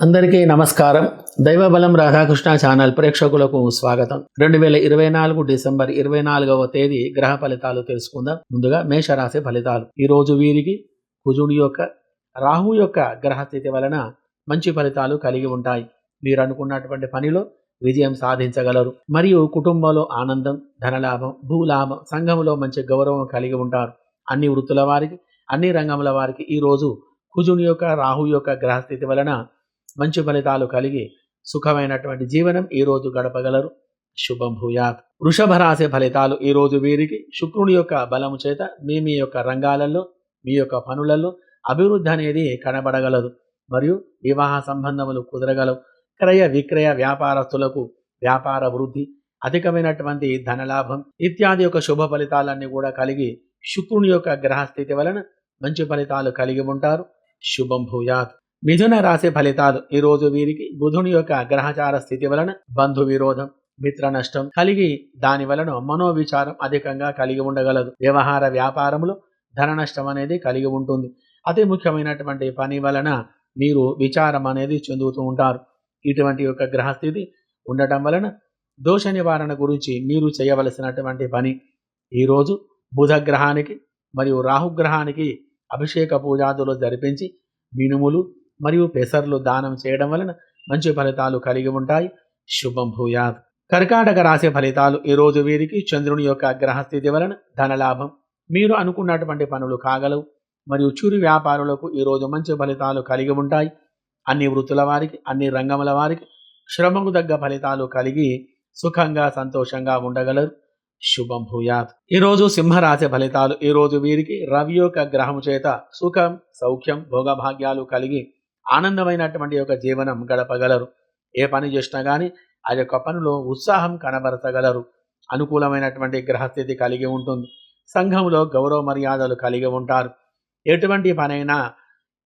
అందరికీ నమస్కారం. దైవబలం రాధాకృష్ణ ఛానల్ ప్రేక్షకులకు స్వాగతం. రెండు వేల ఇరవై నాలుగు డిసెంబర్ ఇరవై నాలుగవ తేదీ గ్రహ ఫలితాలు తెలుసుకుందాం. ముందుగా మేషరాశి ఫలితాలు. ఈ రోజు వీరికి కుజుడి యొక్క రాహు యొక్క గ్రహస్థితి వలన మంచి ఫలితాలు కలిగి ఉంటాయి. మీరు అనుకున్నటువంటి పనిలో విజయం సాధించగలరు. మరియు కుటుంబంలో ఆనందం ధనలాభం భూలాభం సంఘంలో మంచి గౌరవం కలిగి ఉంటారు. అన్ని వృత్తుల వారికి అన్ని రంగముల వారికి ఈ రోజు కుజుని యొక్క రాహు యొక్క గ్రహస్థితి వలన మంచి ఫలితాలు కలిగి సుఖమైనటువంటి జీవనం ఈ రోజు గడపగలరు. శుభం భూయాత్. వృషభ రాశి ఫలితాలు ఈ రోజు వీరికి శుక్రుని యొక్క బలము చేత మీ మీ యొక్క రంగాలలో మీ యొక్క పనులలో అభివృద్ధి అనేది కనబడగలదు. మరియు వివాహ సంబంధములు కుదరగలవు. క్రయ విక్రయ వ్యాపారస్తులకు వ్యాపార వృద్ధి అధికమైనటువంటి ధనలాభం ఇత్యాది యొక్క శుభ ఫలితాలన్నీ కూడా కలిగి శుక్రుని యొక్క గ్రహస్థితి వలన మంచి ఫలితాలు కలిగి ఉంటారు. శుభం భూయాత్. మిథున రాశి ఫలితాలు ఈ రోజు వీరికి బుధుని యొక్క గ్రహచార స్థితి వలన బంధు విరోధం మిత్ర నష్టం కలిగి దాని వలన మనోవిచారం అధికంగా కలిగి ఉండగలదు. వ్యవహార వ్యాపారములో ధన నష్టం అనేది కలిగి ఉంటుంది. అతి ముఖ్యమైనటువంటి పని వలన మీరు విచారం అనేది చెందుతూ ఉంటారు. ఇటువంటి యొక్క గ్రహస్థితి ఉండటం వలన దోష నివారణ గురించి మీరు చేయవలసినటువంటి పని. ఈరోజు బుధ గ్రహానికి మరియు రాహుగ్రహానికి అభిషేక పూజాదులు జరిపించి మినుములు మరియు పెసర్లు దానం చేయడం వలన మంచి ఫలితాలు కలిగి ఉంటాయి. శుభం భూయాత్. కర్కాటక రాశి ఫలితాలు ఈరోజు వీరికి చంద్రుని యొక్క గ్రహస్థితి వలన ధనలాభం మీరు అనుకున్నటువంటి పనులు కాగలవు. మరియు చురి వ్యాపారులకు ఈరోజు మంచి ఫలితాలు కలిగి ఉంటాయి. అన్ని వృత్తుల వారికి అన్ని రంగముల వారికి శ్రమకు తగ్గ ఫలితాలు కలిగి సుఖంగా సంతోషంగా ఉండగలరు. శుభం భూయాత్. ఈరోజు సింహరాశి ఫలితాలు ఈరోజు వీరికి రవి యొక్క గ్రహము చేత సుఖం సౌఖ్యం భోగభాగ్యాలు కలిగి ఆనందమైనటువంటి యొక్క జీవనం గడపగలరు. ఏ పని చేసినా కానీ ఆ యొక్క పనిలో ఉత్సాహం కనబరచగలరు. అనుకూలమైనటువంటి గ్రహస్థితి కలిగి ఉంటుంది. సంఘంలో గౌరవ మర్యాదలు కలిగి ఉంటారు. ఎటువంటి పనైనా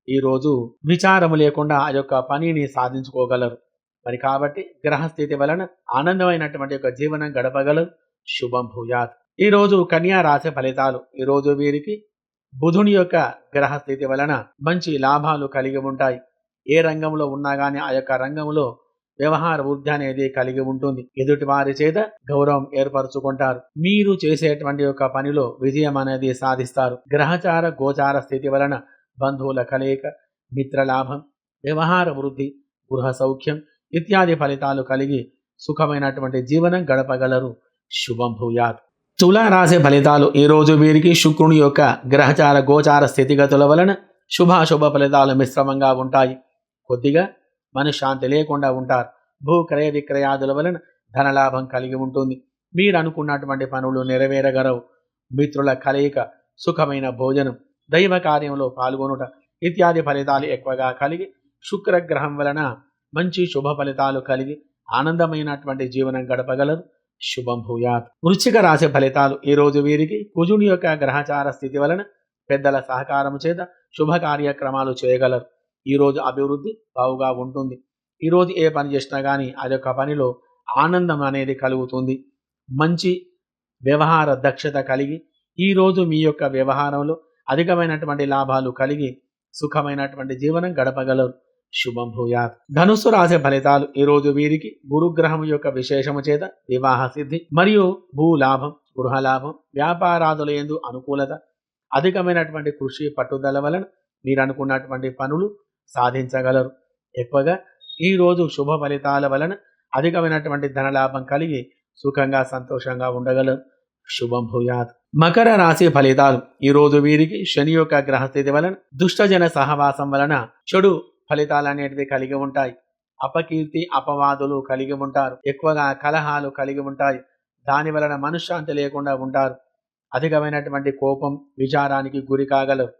ఈరోజు విచారము లేకుండా ఆ యొక్క పనిని సాధించుకోగలరు. మరి కాబట్టి గ్రహస్థితి వలన ఆనందమైనటువంటి యొక్క జీవనం గడపగలరు. శుభం భూయాత్. ఈరోజు కన్యా రాశి ఫలితాలు. ఈరోజు వీరికి బుధుని యొక్క గ్రహస్థితి వలన మంచి లాభాలు కలిగి ఉంటాయి. ఏ రంగంలో ఉన్నా కానీ ఆ యొక్క రంగంలో వ్యవహార వృద్ధి అనేది కలిగి ఉంటుంది. ఎదుటి వారి చేత గౌరవం ఏర్పరచుకుంటారు. మీరు చేసేటువంటి యొక్క పనిలో విజయం అనేది సాధిస్తారు. గ్రహచార గోచార స్థితి వలన బంధువుల కలయిక మిత్రలాభం వ్యవహార వృద్ధి గృహ సౌఖ్యం ఇత్యాది ఫలితాలు కలిగి సుఖమైనటువంటి జీవనం గడపగలరు. శుభం భూయాత్. తులారాశి ఫలితాలు. ఈ రోజు వీరికి శుక్రుని యొక్క గ్రహచార గోచార స్థితిగతుల వలన శుభాశుభ ఫలితాలు మిశ్రమంగా ఉంటాయి. కొద్దిగా మనశ్శాంతి లేకుండా ఉంటారు. భూ క్రయ విక్రయాదుల వలన ధనలాభం కలిగి ఉంటుంది. మీరు అనుకున్నటువంటి పనులు నెరవేరగలవు. మిత్రుల కలయిక సుఖమైన భోజనం దైవ కార్యంలో పాల్గొనుట ఇత్యాది ఫలితాలు ఎక్కువగా కలిగి శుక్రగ్రహం వలన మంచి శుభ ఫలితాలు కలిగి ఆనందమైనటువంటి జీవనం గడపగలరు. శుభం భూయాత్. వృశ్చిక రాశి ఫలితాలు ఈ రోజు వీరికి కుజుని యొక్క గ్రహచార స్థితి వలన పెద్దల సహకారం చేత శుభ కార్యక్రమాలు చేయగలరు. ఈ రోజు అభివృద్ధి బావుగా ఉంటుంది. ఈరోజు ఏ పని చేసినా కానీ ఆ యొక్క పనిలో ఆనందం అనేది కలుగుతుంది. మంచి వ్యవహార దక్షత కలిగి ఈరోజు మీ యొక్క వ్యవహారంలో అధికమైనటువంటి లాభాలు కలిగి సుఖమైనటువంటి జీవనం గడపగలరు. శుభం భూయాత్. ధనుస్సు రాశి ఫలితాలు ఈ రోజు వీరికి గురుగ్రహం యొక్క విశేషము చేత వివాహ సిద్ధి మరియు భూలాభం గృహలాభం వ్యాపారాదుల ఎందు అనుకూలత అధికమైనటువంటి కృషి పట్టుదల వలన మీరు అనుకున్నటువంటి పనులు సాధించగలరు. ఎక్కువగా ఈ రోజు శుభ ఫలితాల వలన అధికమైనటువంటి ధనలాభం కలిగి సుఖంగా సంతోషంగా ఉండగలరు. శుభం భూయాత్. మకర రాశి ఫలితాలు. ఈ రోజు వీరికి శని యొక్క గ్రహస్థితి వలన దుష్టజన సహవాసం వలన చెడు ఫలితాలు అనేటివి కలిగి ఉంటాయి. అపకీర్తి అపవాదులు కలిగి ఉంటారు. ఎక్కువగా కలహాలు కలిగి ఉంటాయి. దాని వలన మనశ్శాంతి లేకుండా ఉంటారు. అధికమైనటువంటి కోపం విచారానికి గురి కాగలరు.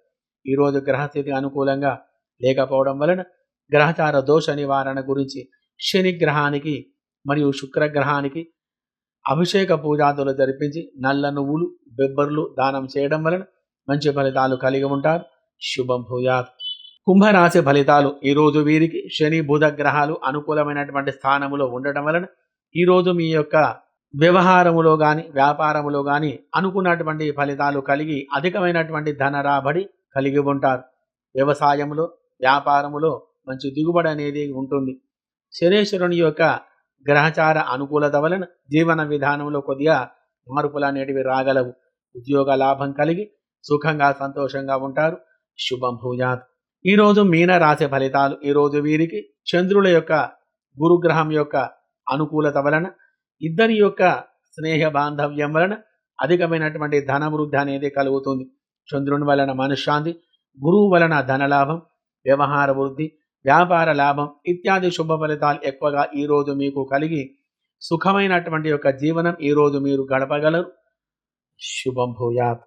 ఈరోజు గ్రహస్థితి అనుకూలంగా లేకపోవడం వలన గ్రహచార దోష నివారణ గురించి శని గ్రహానికి మరియు శుక్రగ్రహానికి అభిషేక పూజాదులు జరిపించి నల్ల నువ్వులు బెబ్బర్లు దానం చేయడం వలన మంచి ఫలితాలు కలిగి ఉంటారు. శుభం భూయాత్. కుంభరాశి ఫలితాలు ఈరోజు వీరికి శని బుధ గ్రహాలు అనుకూలమైనటువంటి స్థానములో ఉండటం వలన ఈరోజు మీ యొక్క వ్యవహారములో కానీ వ్యాపారములో కానీ అనుకున్నటువంటి ఫలితాలు కలిగి అధికమైనటువంటి ధన రాబడి కలిగి ఉంటారు. వ్యవసాయంలో వ్యాపారములో మంచి దిగుబడి అనేది ఉంటుంది. శనేశ్వరుని యొక్క గ్రహచార అనుకూలత వలన జీవన విధానంలో కొద్దిగా మార్పులు అనేటివి రాగలవు. ఉద్యోగ లాభం కలిగి సుఖంగా సంతోషంగా ఉంటారు. శుభం భూజాత్ ఈరోజు మీన రాశి ఫలితాలు ఈరోజు వీరికి చంద్రుల యొక్క గురుగ్రహం యొక్క అనుకూలత వలన ఇద్దరి యొక్క స్నేహ బాంధవ్యం వలన అధికమైనటువంటి ధన వృద్ధి అనేది కలుగుతుంది. చంద్రుని వలన మనశ్శాంతి గురువు వలన ధనలాభం వ్యవహార వృద్ధి వ్యాపార లాభం ఇత్యాది శుభ ఫలితాలు ఎక్కువగా ఈరోజు మీకు కలిగి సుఖమైనటువంటి యొక్క జీవనం ఈరోజు మీరు గడపగలరు. శుభం భూయాత్.